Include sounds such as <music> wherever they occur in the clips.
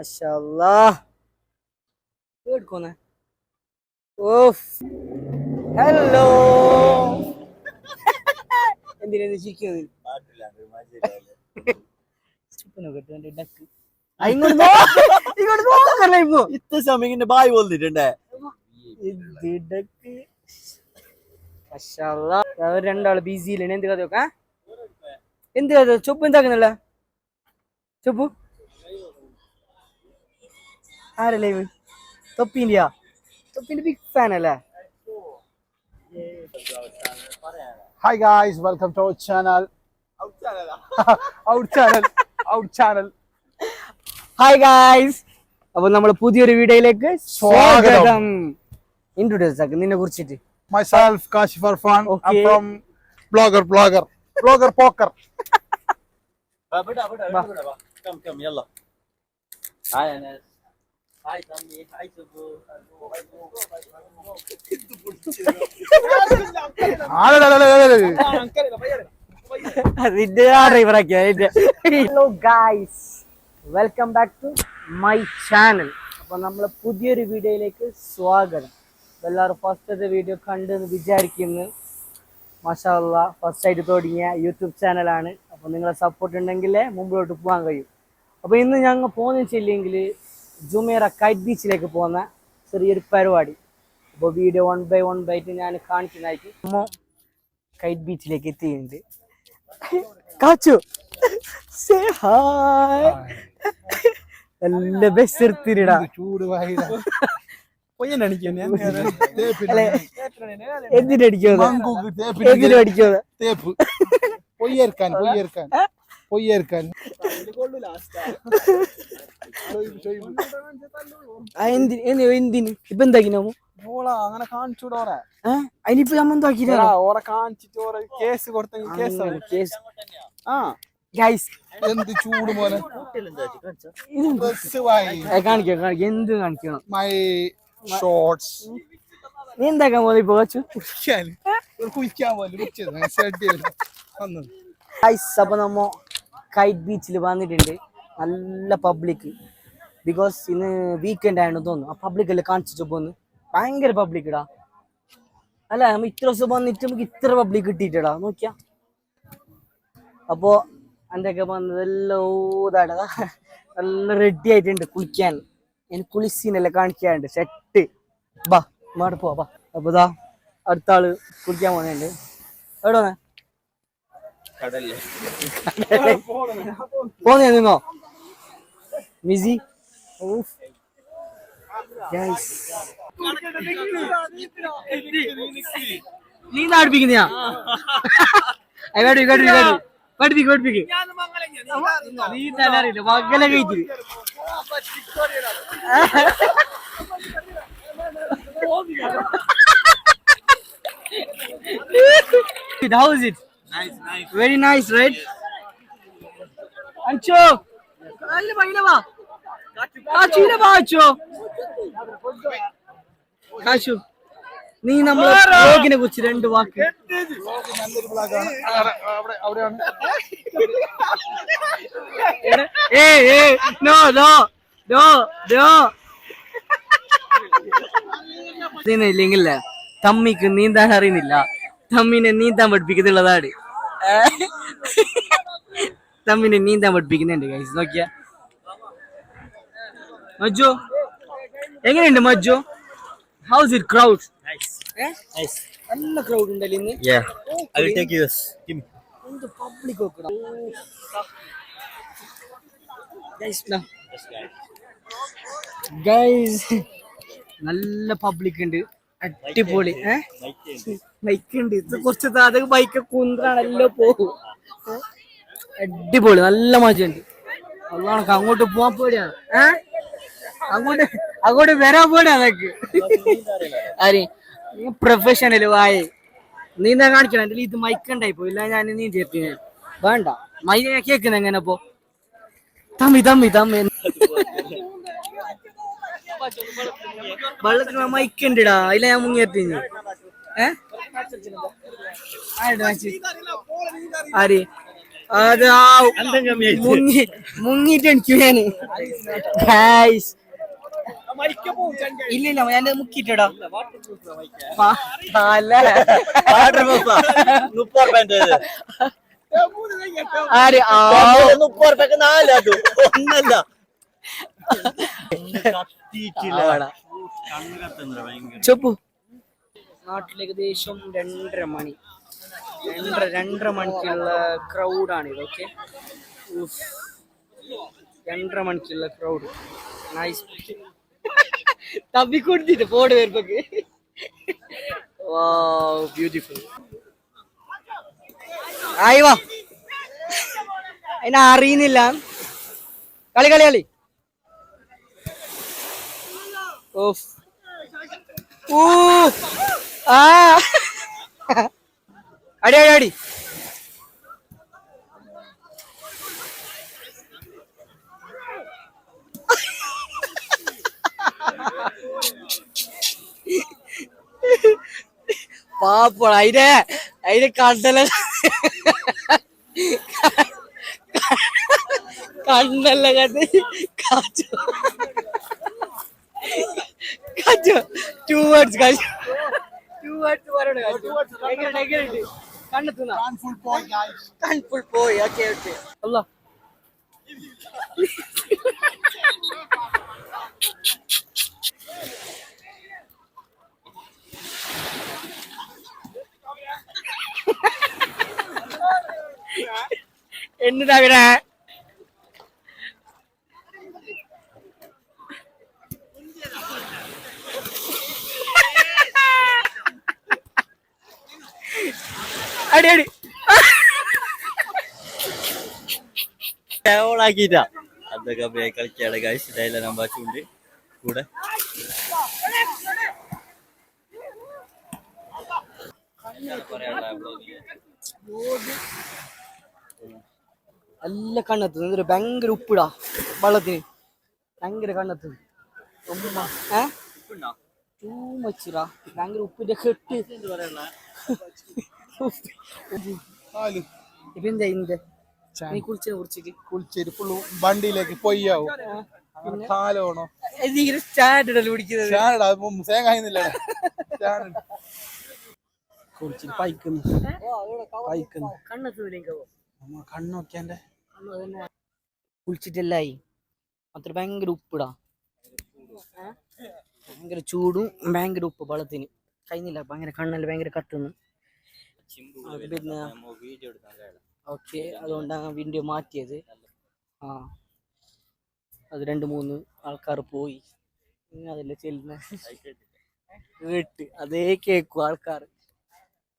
മഷാല്ലാ എടുക്കോന്നെ. Of. Hello. <laughs> എന്തിനാ ചിരിക്കുന്നത് ഇത്ര സമയം ബായ് പോന്നിട്ടുണ്ടേ? അവർ രണ്ടാൾ ബിസിയിലാണ് എന്ത് കഥ എന്ത് കഥ? ചൊപ്പ് എന്താക്കുന്നില്ല ചൊപ്പു? ആരല്ലേ ഇവൻ തൊപ്പിന്റെയാ തൊപ്പിന്റെ ബിഗ് ഫാൻ അല്ലേ Hi guys, welcome to our channel. our channel. Our channel. Hi guys അപ്പൊ നമ്മൾ പുതിയൊരു വീഡിയോയിലേക്ക് സ്വാഗതം ഇൻട്രൊഡ്യൂസ് ആക്ക് നിന്നെ കുറിച്ചിട്ട് Myself, Kashif Arfan. Okay. I'm from blogger, blogger, blogger poker. كم كم يلا هاي انس hi hi hello guys welcome back to my channel അപ്പൊ നമ്മൾ പുതിയൊരു വീഡിയോയിലേക്ക് സ്വാഗതം. എല്ലാവരും ഫസ്റ്റത്തെ വീഡിയോ കണ്ടു വിചാരിക്കുന്നു. മഷാല്ല ഫസ്റ്റ് ആയിട്ട് തുടങ്ങിയ യൂട്യൂബ് ചാനലാണ് അപ്പോൾ നിങ്ങളെ സപ്പോർട്ട് ഉണ്ടെങ്കിലേ മുമ്പോട്ട് പോകാൻ കഴിയും. അപ്പോൾ ഇന്ന് ഞങ്ങൾ പോകുന്നില്ലെങ്കിൽ ജുമേറ കൈറ്റ് ബീച്ചിലേക്ക് പോകുന്ന ചെറിയൊരു പരിപാടി. അപ്പോൾ video one by one bite ഞാൻ കാണിക്കുന്നതായിട്ട് അമ്മ കൈറ്റ് ബീച്ചിലേക്ക് എത്തിയിട്ടുണ്ട്. കാച്ചു. സേ ഹായ് നല്ല ബസ് എടുത്തിരിടാ ചൂട് പൊയ്യേർക്കാൻ പൊയ്യേർക്കാൻ. പൊയ്യേർക്കാൻ. എന്തിന് ഇപ്പൊ അങ്ങനെ കാണിച്ചൂടോറെ ഏഹ് അതിനിപ്പോ നമ്മ എന്താക്കിട്ടാ ഓറെ കാണിച്ചിട്ട് ഓറെ കേസ് കൊടുത്തെങ്കിൽ കേസ് കേസ് ആ. ഗൈസ് എന്ത് ചൂട് പോലെ കാണിക്കാം കാണിക്കാം. എന്ത് കാണിക്കണം? മൈ ഷോർട്സ് നീ എന്താക്കാൻ പോലെ ഇപ്പൊ കാച്ചു? കുളിക്കാൻ. പോലെ ഗൈസ് അപ്പൊ നമ്മ കൈറ്റ് ബീച്ചിൽ വന്നിട്ടുണ്ട്. നല്ല പബ്ലിക് ബിക്കോസ് ഇന്ന് വീക്കെൻഡ് ആയിരുന്നു തോന്നുന്നു. ആ പബ്ലിക് അല്ലേ കാണിച്ചു പോന്ന് ഭയങ്കര പബ്ലിക് ഇടാ അല്ല നമ്മ ഇത്ര ദിവസം വന്നിട്ട് നമുക്ക് ഇത്ര പബ്ലിക് കിട്ടിയിട്ടടാ. നോക്കിയാ. അപ്പോ എന്തൊക്കെ വന്നതെല്ലാം ഊതാടതാ നല്ല റെഡി ആയിട്ടുണ്ട് കുളിക്കാൻ. എനിക്ക് കുളിസീനെല്ലാം കാണിക്കാനുണ്ട്. സെറ്റ് ബാ മാട് പോവാ ബാ. അപ്പൊ ഇതാ അടുത്ത ആൾ കുളിക്കാൻ പോകുന്നുണ്ട് എവിടെ വന്നേ? കടലിൽ. Mizi. Of. Guys. ನೀನ್ ಆಡ್ಬಿಗಿದ್ಯಾ ಐ ಗಾಡಿ ಗಾಡಿ ಗಾಡಿ ಬಡ್ಬಿಗೆ ಬಡ್ಬಿಗೆ ನೀನ್ ತಲಾರಿಲ್ಲ ಮಗ್ಗಲಾಗ ಐತಿ How is it? Nice, nice. Very nice, right? Ancho. നല്ല bak açıyor. Kaç കാശു നീ നമ്മളെ ബ്ലോഗിനെ കുറിച്ച് രണ്ട് വാക്ക്. ഏ ഏ നോ നോ നോ നോ. ഇല്ലെങ്കിൽ തമ്മിക്ക് നീന്താൻ അറിയുന്നില്ല. തമ്മിനെ നീന്താൻ പഠിപ്പിക്കുന്നുള്ളതാണ്. തമ്മിനെ നീന്താൻ പഠിപ്പിക്കുന്നുണ്ട് ഗൈസ് നോക്കിയ. മജ്ജു? എങ്ങനെയുണ്ട് മജ്ജു? ഹൗസ് ഇറ്റ് ക്രൗഡ് നല്ല ക്രൗഡ് ഉണ്ടല്ലോ ഇന്ന്? ഐ വിൽ ടേക്ക് യുസ് കിം എന്ത് പബ്ലിക് ഒക്കെ ഗൈസ് നാ ഗൈസ് നല്ല പബ്ലിക് ഉണ്ട്. അടിപൊളി. ബൈക്ക് ഉണ്ട്. ഇത് കുറച്ച് താഴെ ബൈക്ക് കുന്തറാണല്ലോ പോകും. അടിപൊളി. നല്ല മജയുണ്ട് അതാണ് അങ്ങോട്ട് പോവാൻ പേടിയാണ്. ഏഹ് അങ്ങോട്ട് അങ്ങോട്ട് വരാൻ പേടിയാ അതൊക്കെ. അരി പ്രൊഫഷണൽ വായ. നീന്താൻ കാണിക്കണം? എന്റെ ഇത് മൈക്കണ്ടായി പോയില്ല ഞാൻ നീ ചേർത്തി വേണ്ട. മൈ ഞാൻ കേക്കുന്ന എങ്ങനെ പോ തമ്മി തമ്മി തമ്മി. വെള്ളത്തിന് മൈക്കണ്ടിടാ അതില ഞാൻ മുങ്ങിയെത്തി ഏ? ആരുടെ വാങ്ങിച്ച്? അതാ മുങ്ങി മുങ്ങിട്ട് എനിക്ക് ഗൈസ് ഇല്ല ഇല്ല ഞാൻ റുപ്യ ആര്? ആ. മുപ്പത് റുപ്യക്ക് നാല് അത് ഒന്നല്ല. ചൊപ്പു. നാട്ടിൽ ഏകദേശം രണ്ടര മണി. രണ്ടര രണ്ടര മണിക്കുള്ള ക്രൗഡാണ് ഇത് ഓക്കെ രണ്ടര മണിക്കുള്ള ക്രൗഡ് നൈസ് തപ്പി കൊടുത്തിട്ട് പോട് പേർക്കൊക്കെ ബ്യൂട്ടിഫുൾ ആയി വാ. അതിനെ അറിയുന്നില്ല. കളി കളി കളി. ഓഫ് ഊ ആ. അടി അടി അടി. പാപ്പോള അതിനെ അതിനെ കണ്ടല കണ്ടല്ല കണ്ട് കാച്ചു കാച്ചു ടു വേർഡ്സ് കാച്ചു ടു വേർഡ്സ് പറയണ കാച്ചു എങ്ങനെ എങ്ങനെയുണ്ട് കണ്ടെത്തുന്ന full point, guys. ഫുൾ പോയി ഓക്കെ ഓക്കെ <laughs> എന്ന് തവിര അടി അടി. ഓളാക്കിട്ട അതൊക്കെ ബ്രേക്ക് കളിക്കാണ്. കാശ് ഇതായില്ല നമ്പാച്ചുണ്ട് കൂടെ. പറയാനുള്ള നല്ല കണ്ണെത്തുന്നു എന്തൊരു ഭയങ്കര ഉപ്പിടാ വെള്ളത്തിന്. ഭയങ്കര കണ്ണെത്തുന്നു ഏ? ടൂ. മച്ചിടാ ഭയങ്കര ഉപ്പിന്റെ കെട്ട്. ഇപ്പൊ എന്താ ഇന്റെ നീ കുളിച്ചതിനെ കുറിച്ചിട്ട് കുളിച്ചേരി ഫുള്ള് വണ്ടിയിലേക്ക് പൊയ്യാവും. കാലോണോ പിടിക്കുന്നത്. സ്റ്റാൻഡ് അത് തേങ്ങായിരുന്നില്ല സ്റ്റാൻഡ് കുളിച്ചിട്ട് പൈക്കുന്നു പൈക്കുന്നു കണ്ണൊക്കെ കുളിച്ചിട്ടല്ലായി. അത്ര ഭയങ്കര ഉപ്പിടാ. ഭയങ്കര ചൂടും ഭയങ്കര ഉപ്പ് വെള്ളത്തിന്. കഴിഞ്ഞില്ല ഭയങ്കര കണ്ണല്ല ഭയങ്കര കത്തുന്നു. പിന്നെ ഓക്കെ അതുകൊണ്ടാണ് വീഡിയോ മാറ്റിയത്. ആ. അത് രണ്ട് മൂന്ന് ആൾക്കാർ പോയി. അതല്ലേ ചെല്ലുന്ന? കേട്ട് അതേ കേക്കും ആൾക്കാർ.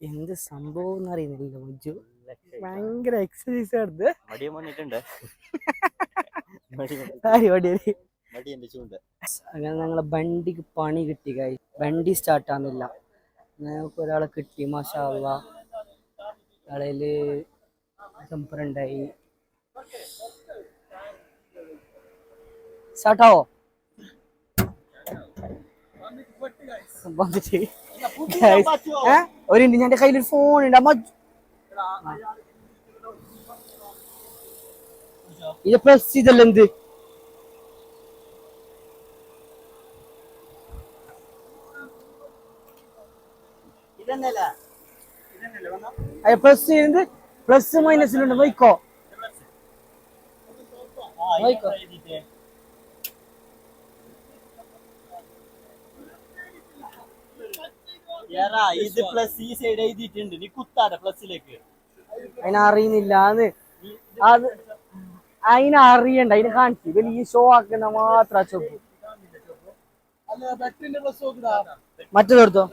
എന്ത് സംഭവം എന്ന് അറിയുന്നില്ല മഞ്ജു ഭയങ്കര എക്സസൈസ് ചൂണ്ട. അങ്ങനെ ഞങ്ങളെ വണ്ടിക്ക് പണി കിട്ടി കായി വണ്ടി സ്റ്റാർട്ട് ആവുന്നില്ല. ഞങ്ങൾക്ക് ഒരാളെ കിട്ടി മാഷാള്ള കളയിൽ ജമ്പർ ഉണ്ടായി. സ്റ്റാർട്ടാവോ വന്നിട്ട്? ഒരു മിനിറ്റ് എന്റെ കയ്യിൽ ഫോൺ ഉണ്ട് അമ്മ ഇത് പ്രസ് ചെയ്തല്ലോ എന്ത്? പ്ലസ് ചെയ്യുന്നത് പ്ലസ് മൈനസിലുണ്ട് നോക്കോ നോക്കോ ഇത് പ്ലസ് ഈ സൈഡ് എഴുതിയിട്ടുണ്ട്. നീ കുത്താടെ പ്ലസിലേക്ക് അതിനെ അറിയുന്നില്ല അത് അതിനറിയണ്ട അതിന് കാണിച്ചു. അതിനെ ഈ ഷോ ആക്കുന്ന മാത്ര ചൊപ്പ് മറ്റേതെടുത്തോ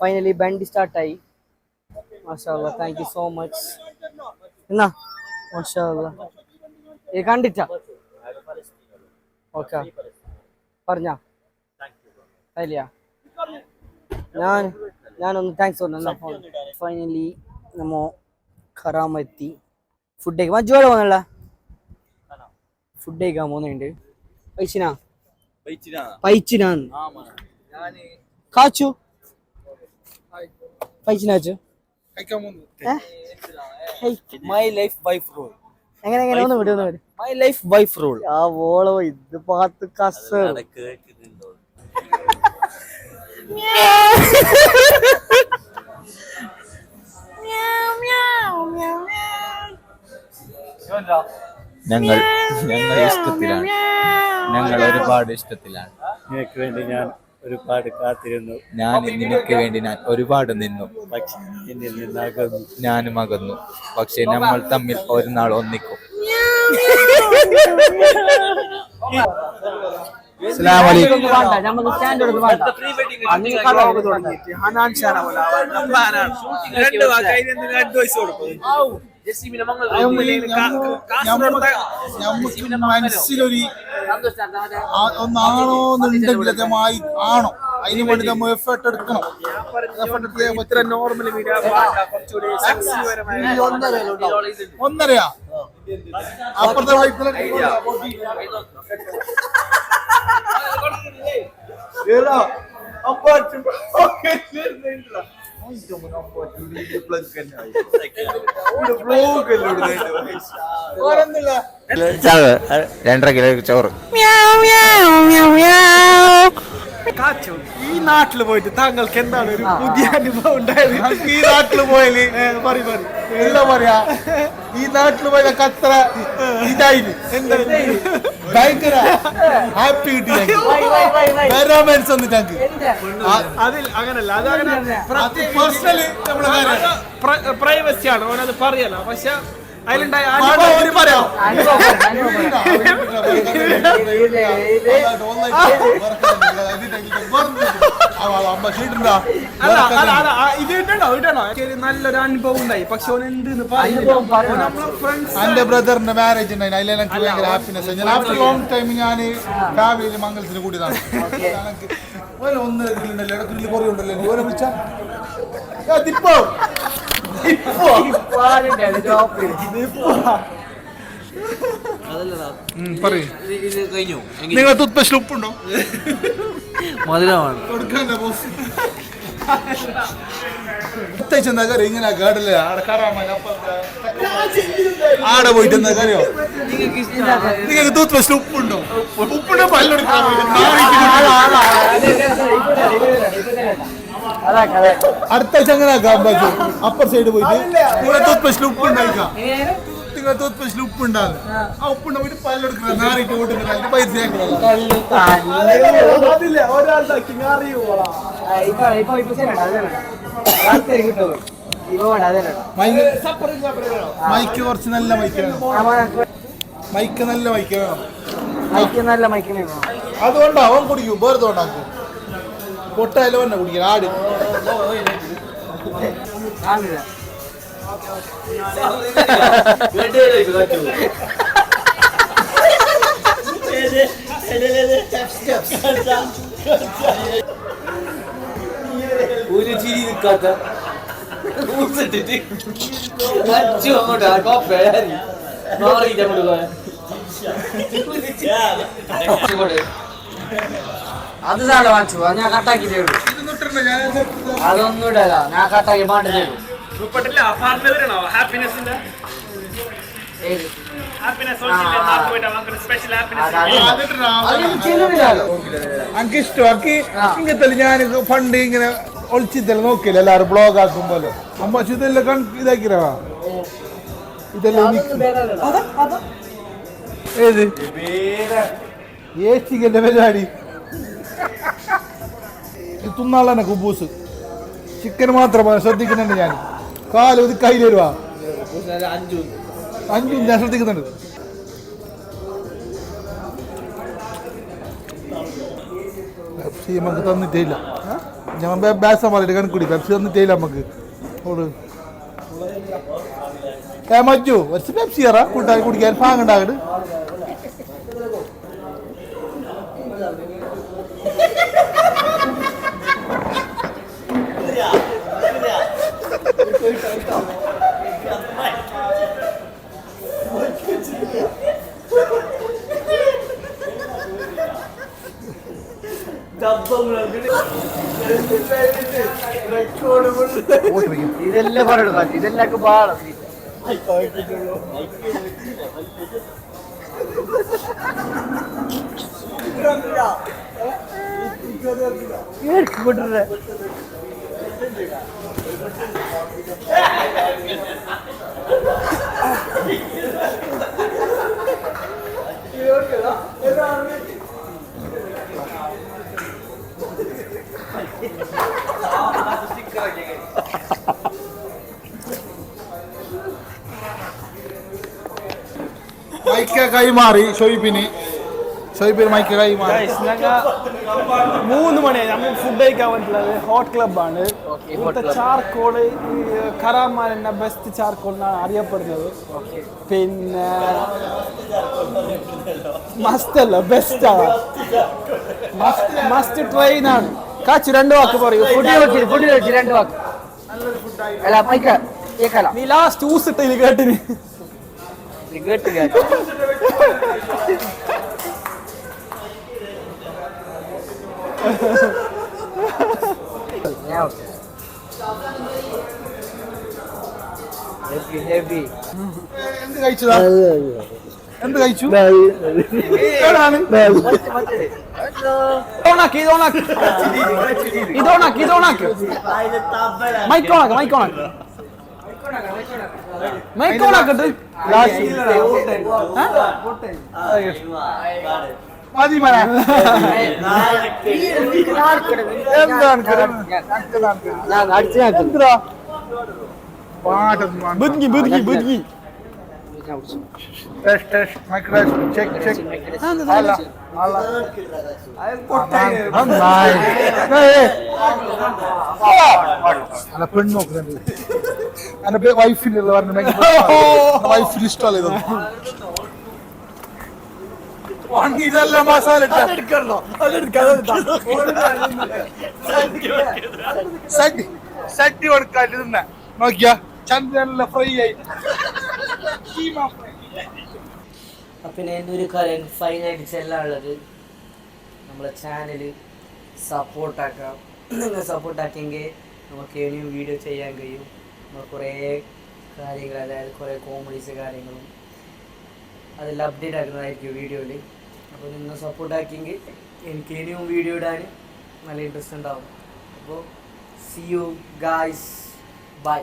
ഫൈനലി ബാൻഡ് സ്റ്റാർട്ടായി മാഷാ താങ്ക് യു സോ മച്ച് എന്നാ? മാഷാല്ല ഇത് കണ്ടിട്ടാ? ഓക്കെ. പറഞ്ഞ. ഇല്ല ഞാൻ ഞാനൊന്ന് താങ്ക്സ് പറഞ്ഞു. ഫൈനലി നമ്മ കറാമെത്തി. ഫുഡ് കഴിക്കാൻ. മജ്ജോടെ പോകുന്നുള്ള ഫുഡ് കഴിക്കാൻ പോകുന്നുണ്ട്. ആമാ. ഞാൻ കാച്ചു? പൈച്ചിനാച്ചു മൈ ലൈഫ് വൈഫ് റൂൾ എങ്ങനെ ഒന്ന് മൈ ലൈഫ് വൈഫ് റൂൾ ആ വോളോ ഇത് പാത്ത് കസ്. ഞങ്ങൾ ഞങ്ങൾ ഇഷ്ടത്തിലാണ്. ഞങ്ങൾ ഒരുപാട് ഇഷ്ടത്തിലാണ്. വേണ്ടി ഞാൻ ഒരുപാട് കാത്തിരുന്നു. ഞാൻ നിനക്ക് വേണ്ടി ഞാൻ ഒരുപാട് നിന്നു. പക്ഷേ എന്നിൽ നിന്നകന്നു. ഞാനും അകന്നു. പക്ഷെ നമ്മൾ തമ്മിൽ ഒരു നാൾ ഒന്നിക്കും. രണ്ട് അഡ്വൈസ് കൊടുക്കും? മനസ്സിലൊരു ആ- ഒന്നാണോന്നുണ്ടെങ്കിൽ അതേമായി ആണോ അതിന് വേണ്ടി. നമ്മൾ എഫേർട്ട് എടുക്കണം. എഫേർട്ട് എടുത്തേ ഇത്ര നോർമൽ മീഡിയ കുറച്ചുകൂടി സക്സസ്പരമായ ഒന്നരയാ <laughs> രണ്ടര കിലോ ചോറ്. കാച്ചു ഈ നാട്ടിൽ പോയിട്ട് താങ്കൾക്ക് എന്താണ് ഒരു പുതിയ അനുഭവം ഉണ്ടായത്? ഈ നാട്ടിൽ പോയാൽ പറയും പറയും. എന്താ പറയാ? ഈ നാട്ടിൽ പോയ കത്ര ഇതായിന്. ഭയങ്കര ഹാപ്പി കിട്ടി വരാമൻസ് ഒന്ന് ഞങ്ങൾക്ക് അതിൽ അങ്ങനല്ല. അത് അങ്ങനെ പേഴ്സണലി നമ്മളെ കാര്യം പ്രൈവസി ആണ്. ഓനത് പറയല പക്ഷെ അതിലുണ്ടായ പറയാം. അല്ല അല്ല അല്ല ആ, ഇത് ഇടണോ ഇടണോ നല്ലൊരു അനുഭവം ഉണ്ടായി. പക്ഷെ ഓൻ എന്ത് എന്റെ ബ്രദറിന്റെ മാരേജ് ഉണ്ടായി അതിൽ എനിക്ക് ഭയങ്കര ഹാപ്പിനെസ് ഞാൻ ആഫ്റ്റർ ലോങ് ടൈം ഞാൻ ഫാമിലി മംഗലത്തിന് കൂടിയതാണ്. ഒന്ന് കിലുണ്ടല്ലോ ഇടക്കില്ല കുറേ ഉണ്ടല്ലോ. നീ ഓനെ പറയൂ കഴിഞ്ഞു നിങ്ങൾ സ്പെഷ്യൽ ഉപ്പുണ്ടോ? മധുരമാണ്. കൊടുക്കണ്ട ബോസ് പ്രത്യേകിച്ച് എന്താ കാര്യം? ഇങ്ങനെ കേടല്ലേ? ആടെ പോയിട്ട് എന്താ കാര്യോ? നിങ്ങൾക്ക് തൂത്ത് ഉപ്പുണ്ടോ? ഉപ്പുണ്ടോ? പല്ലെടുക്കാൻ അടുത്ത ആഴ്ച അങ്ങനെ ആക്കാം അമ്പാച്ചു അപ്പർ സൈഡ് പോയിട്ട്. നിങ്ങളെ തൂത്ത് ഉപ്പ് ഉണ്ടായിക്കാം? നിങ്ങളെ തൂത്ത് ഉപ്പ് ഉണ്ടാകും ആ. പല്ലെടുക്കണം പൈസ മൈക്ക് കുറച്ച് നല്ല മൈക്ക് വേണം. മൈക്ക് നല്ല മൈക്ക് മൈക്ക് നല്ല മൈക്ക് അതുകൊണ്ടാ അവൻ കുടിക്കും വേറെ ഉണ്ടാക്കും. പൊട്ടായാലും തന്നെ കുടിക്കണം ആട്. ഒരു ചിരി നിൽക്കാത്ത ഊസിട്ടിട്ട് അച്ചു അങ്ങോട്ട് ആ കോപ്പേരി മാറിയിട്ട് അങ്ങോട്ട് പോയ അത് സാധനം വാങ്ങിച്ചു. അത് ഞാൻ കട്ടാക്കി തരും അതൊന്നും ഇടല. ഞാൻ കട്ടാക്കി പാട്ട് തരും. ഇങ്ങനത്തെ ഞാൻ ഫണ്ട് ഇങ്ങനെ ഒളിച്ചിത്തല്ല നോക്കില്ല എല്ലാരും ബ്ലോഗ് ആക്കുമ്പോലെ. അമ്മ ഇതെല്ലാം ഇതാക്കിരാ ഇതെല്ലാം. ഏത്? ഏച്ചിക്കന്റെ പരിപാടി. ഇത് തിന്നാളന്നെ കുബൂസ്. ചിക്കൻ മാത്രമാണ് ശ്രദ്ധിക്കുന്നുണ്ട് ഞാൻ. കാൽ ഒരു കയ്യിൽ വരുവ അഞ്ചും ഞാൻ ശ്രദ്ധിക്കുന്നുണ്ട്. പെപ്സി നമുക്ക് തന്നിട്ടേ ഇല്ല ഞാൻ ബാസ മാറിയിട്ട് കണക്കൂടി പെപ്സി തന്നിട്ടേ ഇല്ല നമുക്ക്. ഓട്. മജ്ജു പെപ്സി അറ കൂട്ടാൻ കുടിക്കാൻ പാങ്ങുണ്ടാകട്ട് ഇതെല്ലാം പറയണം ഇതെല്ലാം പാടാം. കേൾക്കപ്പെട്ടില്ല മൈക്ക കൈമാറി ഷൊയ്ബിന് ഷൊയ്ബിന് മൈക്ക് ഞങ്ങ മൂന്ന് മണിയായി നമ്മൾ ഫുഡ് കഴിക്കാൻ പറ്റുള്ളത് ഹോട്ട് ക്ലബാണ് ഇവിടുത്തെ ചാർക്കോൾ കറാമാൻ എന്ന ബെസ്റ്റ് ചാർക്കോൾ എന്നാണ് അറിയപ്പെടുന്നത്. പിന്നെ മസ്റ്റ് അല്ല ബെസ്റ്റ് ആണ് മസ്റ്റ് ട്രെയിൻ ആണ്. കാച്ചു രണ്ട് വാക്ക് പറയൂ. ഫുഡ് വെച്ച് ഫുഡ് വെച്ച് രണ്ട് വാക്ക്. അല്ല മൈക്ക് കേക്കല നീ ലാസ്റ്റ് ഊസിട്ടില്ല കേട്ടിന്. കേട്ട് എന്ത് കഴിച്ചതാ എന്ത് കഴിച്ചു? ഇതോണാക്ക് ഇതോണാക്ക് ഇതോണാക്ക് ഇതോണാക്ക് മൈക്കോണാക്ക് മൈക്കോണാക്ക് മൈക്കോണാക്കട്ട് മതി മന ഞാൻ അടിച്ചു എന്തിനാ പാട്ടൊന്നും വേണ്ട. ബുദ്ഗി ബുദ്ഗി ബുദ്ഗി test test mike test check check അല്ല അല്ല നന്നായി അല്ല പെണ്ണ് നോക്കുന്നുണ്ട് എന്റെ വൈഫിനുള്ള പറഞ്ഞു വൈഫിന് ഇഷ്ടമല്ല ഇതൊന്നും ഇതല്ല മസാല സഡി സഡി കൊടുക്കാൻ തിന്ന. നോക്കിയാ ചന്ദ്രനല്ല ഫ്രൈ ആയി. പിന്നെ ഫ്രൈ കാര്യം ഫൈൻ ഒരു കാര്യം ഉള്ളത് നമ്മളെ ചാനൽ സപ്പോർട്ടാക്കാം നിങ്ങൾ സപ്പോർട്ടാക്കിയെങ്കിൽ നമുക്ക് ഇനിയും വീഡിയോ ചെയ്യാൻ കഴിയും. നമ്മൾ കുറേ കാര്യങ്ങൾ അതായത് കുറേ കോമഡീസ് കാര്യങ്ങളും അതെല്ലാം അപ്ഡേറ്റ് ആക്കുന്നതായിരിക്കും വീഡിയോയിൽ അപ്പോൾ നിങ്ങൾ സപ്പോർട്ടാക്കിയെങ്കിൽ എനിക്ക് ഇനിയും വീഡിയോ ഇടാൻ നല്ല ഇൻട്രസ്റ്റ് ഉണ്ടാവും. അപ്പോൾ സി യു ഗായ്സ് ബൈ